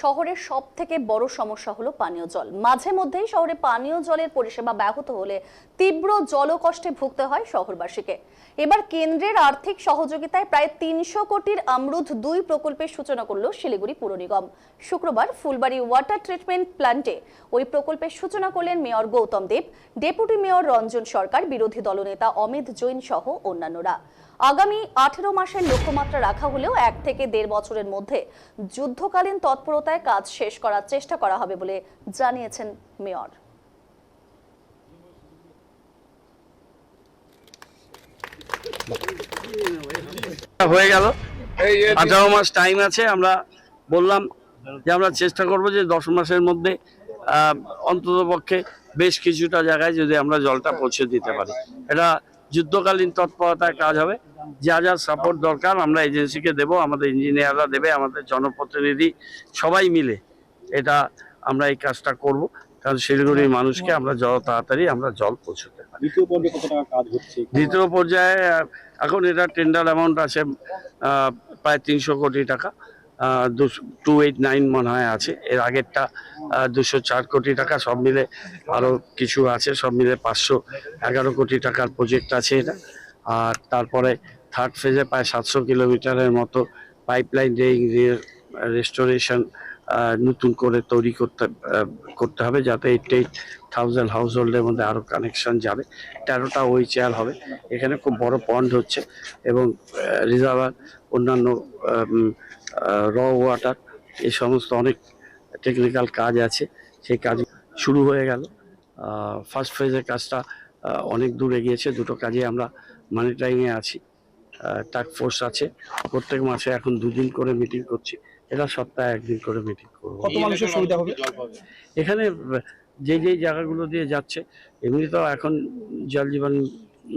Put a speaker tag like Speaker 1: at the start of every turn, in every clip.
Speaker 1: শহরের সব থেকে বড় সমস্যা হলো পানীয় জল। মাঝে মধ্যেই শহরে পানীয় জলের পরিষেবা ব্যাহত হলে তীব্র জলকষ্টে ভুগতে হয় শহরবাসীকে। এবার কেন্দ্রের আর্থিক সহযোগিতায় প্রায় তিনশো কোটির আমরুধ দুই প্রকল্পের সূচনা করল শিলিগুড়ি পুর নিগম। শুক্রবার ফুলবাড়ি ওয়াটার ট্রিটমেন্ট প্ল্যান্টে ওই প্রকল্পের সূচনা করলেন mayor Gautam Deb, deputy mayor Ranjan Sarkar, বিরোধী দলনেতা অমিত জৈন সহ অন্যান্যরা। আগামী আঠেরো মাসের লক্ষ্যমাত্রা রাখা হলেও এক থেকে দেড় বছরের মধ্যে যুদ্ধকালীন তৎপরতায় কাজ শেষ করার চেষ্টা করা হবে বলে জানিয়েছেন মেয়র।
Speaker 2: হয়ে গেল। আঠারো মাস টাইম আছে আমরা বললাম যে আমরা চেষ্টা করব যে দশ মাসের মধ্যে অন্তত পক্ষে বেশ কিছুটা জায়গায় যদি আমরা জলটা পৌঁছে দিতে পারি। এটা যুদ্ধকালীন তৎপরতায় কাজ হবে। যা যা সাপোর্ট দরকার আমরা এজেন্সিকে দেব আমাদের ইঞ্জিনিয়াররা দেবে আমাদের জনপ্রতিনিধি সবাই মিলে এটা আমরা এই কাজটা করব। কারণ শিলিগুড়ির মানুষকে আমরা যত তাড়াতাড়ি আমরা জল পৌঁছতে পারি।
Speaker 3: দ্বিতীয় পর্যায়ে
Speaker 2: এখন এটা টেন্ডার অ্যামাউন্ট আছে প্রায় তিনশো কোটি টাকা টু এইট নাইন মনে হয় আছে। এর আগেরটা দুশো চার কোটি টাকা সব মিলে আরও কিছু আছে সব মিলে পাঁচশো এগারো কোটি টাকার প্রজেক্ট আছে এটা। আর তারপরে থার্ড ফেজে প্রায় সাতশো কিলোমিটারের মতো পাইপলাইন রেস্টোরেশন নতুন করে তৈরি করতে করতে হবে যাতে এইট এইট থাউজেন্ড হাউস হোল্ডের মধ্যে আরও কানেকশন যাবে। তেরোটা ওই চেয়ার হবে। এখানে খুব বড় পন্ড হচ্ছে এবং রিজার্ভার অন্যান্য র ওয়াটার এই সমস্ত অনেক টেকনিক্যাল কাজ আছে। সেই কাজ শুরু হয়ে গেল। ফার্স্ট ফেজের কাজটা অনেক দূর এগিয়েছে। দুটো কাজে আমরা মনিটারিংয়ে আছি। টাস্ক ফোর্স আছে। প্রত্যেক মাসে এখন দুদিন করে মিটিং করছি। এটা সপ্তাহে একদিন করে মিটিং করব।
Speaker 3: কত মানুষের সুবিধা হবে?
Speaker 2: এখানে যে যে জায়গাগুলো দিয়ে যাচ্ছে এমনি তো এখন জল জীবন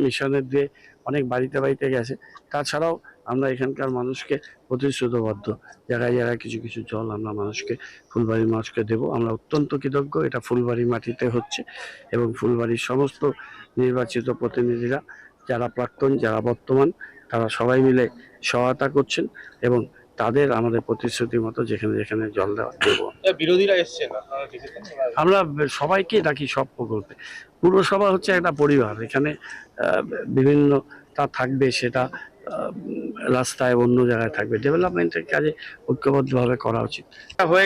Speaker 2: মিশনের দিয়ে অনেক বাড়িতে বাড়িতে গেছে। তাছাড়াও আমরা এখানকার মানুষকে প্রতিশ্রুতবদ্ধ। জায়গায় জায়গায় কিছু কিছু জল আমরা মানুষকে ফুলবাড়ির মানুষকে দেব। আমরা অত্যন্ত কৃতজ্ঞ। এটা ফুলবাড়ি মাটিতে হচ্ছে এবং ফুলবাড়ির সমস্ত নির্বাচিত প্রতিনিধিরা যারা প্রাক্তন যারা বর্তমান তারা সবাই মিলে সহায়তা করছেন এবং তাদের আমাদের প্রতিশ্রুতি মতো যেখানে যেখানে জল দেওয়া দেবো।
Speaker 3: বিরোধীরা এসছেন
Speaker 2: আমরা সবাইকে ডাকি সব প্রকল্পে। পুরসভা হচ্ছে একটা পরিবার এখানে বিভিন্ন তা থাকবে সেটা রাস্তায় অন্য জায়গায় থাকবে। ডেভেলপমেন্টের কাজে ঐক্যবদ্ধভাবে করা উচিত। হয়ে